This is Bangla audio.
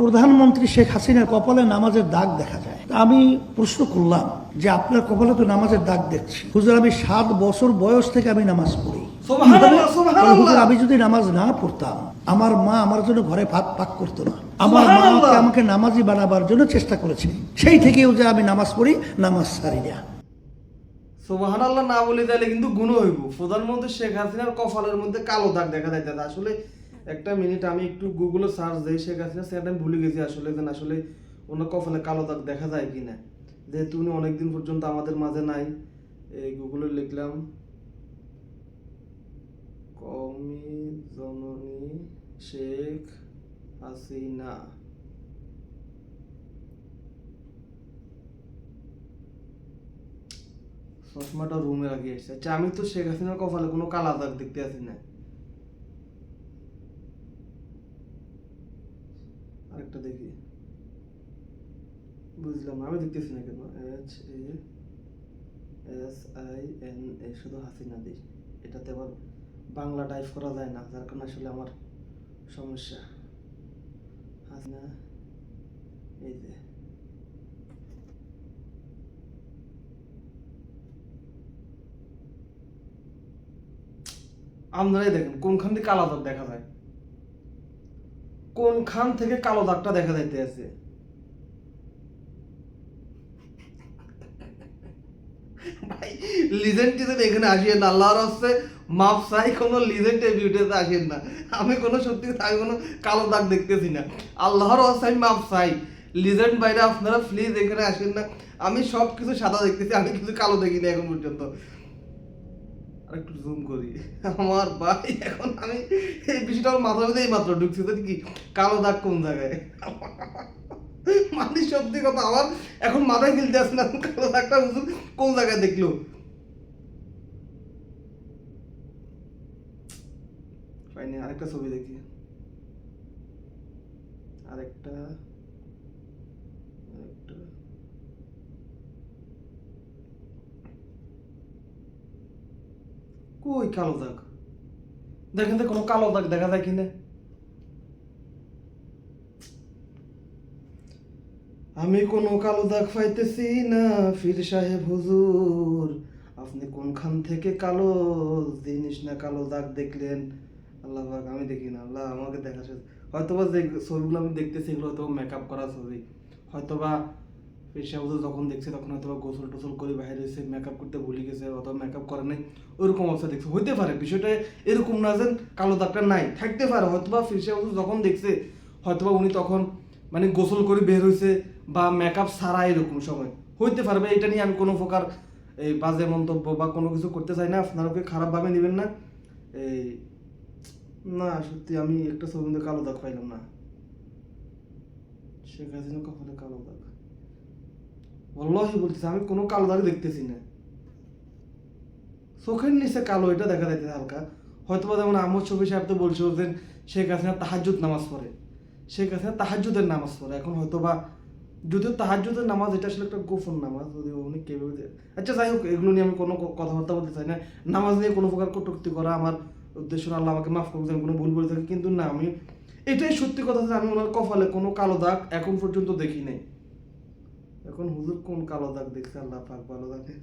প্রধানমন্ত্রী শেখ হাসিনার কপালে নামাজের দাগ দেখা যায়। আমি প্রশ্ন করলাম যে আপনার কপালে তো নামাজের দাগ দেখছি। হুজুর আমি সাত বছর বয়স থেকে আমি নামাজ পড়ি। হুজুর আমি যদি নামাজ না পড়তাম আমার মা আমার জন্য ঘরে ভাত পাক করতো না। আমার মা আমাকে নামাজি বানাবার জন্য চেষ্টা করেছে। সেই থেকেও যে আমি নামাজ পড়ি নামাজ সারি না। সোবাহান আল্লাহ না বলে তাহলে কিন্তু গুণ হইব। প্রধানমন্ত্রী শেখ হাসিনার কপালের মধ্যে কালো দাগ দেখা যাইতেছে। আসলে একটা মিনিট আমি একটু গুগলে সার্চ দিই শেখ হাসিনা সেটা আমি ভুলে গেছি আসলে যে আসলে ওনার কপালে কালো দাগ দেখা যায় কিনা। যেহেতু উনি অনেকদিন পর্যন্ত আমাদের মাঝে নাই, এই গুগলে লিখলাম কমি জননী শেখ হাসিনা। চশমাটা রুমে রাখি এসেছে। আচ্ছা আমি তো শেখ হাসিনার কপালে কোনো কালা দাগ দেখতে আসি না আরেকটা দেখি। বুঝলাম আমি দেখতেছি না কেন? H A S I N A শুধু হাসিনা দিই এটাতে আবার বাংলা টাইপ করা যায় না, যার কারণে আসলে আমার সমস্যা। হাসিনা, এই যে। আপনারাই দেখেন, কোনখান থেকে কালো দাগ দেখা যায়? কোনখান থেকে কালো দাগটা দেখা যাইতে আছে লিজেন্ড এখানে আসিয়েন না। আল্লাহর হচ্ছে কোনো লিজেন্ড এই ভিডিওতে আসেন না। আমি কোনো সত্যি আমি কোনো কালো দাগ দেখতেছি না। আল্লাহর হচ্ছে আমি লিজেন্ড বাইরে আপনারা প্লিজ এখানে আসেন না। আমি সব কিছু সাদা দেখতেছি, আমি কিছু কালো দেখিনি এখন পর্যন্ত। আর একটু জুম করি। আমার ভাই, এখন আমি এই বিষয়টা আমার মাথার মধ্যে মাত্র ঢুকছে তো কি, কালো দাগ কোন জায়গায়? মানে সত্যি কথা, আমার এখন মাথায় খেলতে আসে না কালো দাগটা হুজুর কোন জায়গায় দেখল। পাইনি আরেকটা ছবি দেখি। আরেকটা আরেকটা। কই কালো দাগ। দেখেন তো কোনো কালো দাগ দেখা যায় কিনা। আমি কোনো কালো দাগ পাইতেছি না, ফির সাহেব হুজুর, আপনি কোনখান থেকে কালো জিনিস না কালো দাগ দেখলেন? আল্লাহ আমি দেখি না, আল্লাহ আমাকে দেখা হয়তোবা যে ছবিগুলো আমি দেখতেছি, এগুলো হয়তো মেকআপ করা ছবি। হয়তোবা পেশা হুজুর যখন দেখছে, তখন হয়তো গোসল টোসল করে বাইরে এসে মেকআপ করতে ভুলে গেছে অথবা মেকআপ করে নাই, ওইরকম অবস্থা দেখছে। হইতে পারে, বিষয়টা এরকম না যে কালো দাগটা নাই, থাকতে পারে। হয়তোবা ফিরসা হুজুর যখন দেখছে, হয়তোবা উনি তখন মানে গোসল করে বের হয়েছে বা মেকআপ ছাড়া এরকম সময়। হইতে পারবে এটা নিয়ে আমি কোনো প্রকার এই বাজে মন্তব্য বা কোনো কিছু করতে চাই না আপনারা ওকে খারাপভাবে নেবেন না। এই, না, সত্যি আমি একটা ছবি কালো দাগ পাইলাম না। হাসিনা কপালে কালো দাগ। অল্লাহি বলতেছে, আমি কোনো কালো দাগ দেখতেছি না। চোখের নিচে কালো, এটা দেখা যাইতেছে হালকা। হয়তো বা যেমন আমর ছবি সাহেব তো বলছিল যে শেখ হাসিনা তাহাজুদ নামাজ পড়ে। শেখ হাসিনা তাহাজুদের নামাজ পড়ে। এখন হয়তো বা যদিও তাহাজুদের নামাজ, এটা আসলে একটা গোপন নামাজ যদি উনি কেভাবে আচ্ছা যাই হোক, এগুলো নিয়ে আমি কোনো কথাবার্তা বলতে চাই না। নামাজ নিয়ে কোনো প্রকার কটুক্তি করা আমার উদ্দেশ্য আল্লাহ আমাকে মাফ আমি কোনো ভুল বলে থাকি। কিন্তু না, আমি এটাই সত্যি কথা যে আমি ওনার কপালে কোনো কালো দাগ এখন পর্যন্ত দেখি নাই। এখন হুজুর কোন কালো দাগ দেখছে? আল্লাহ পাক ভালো দাগে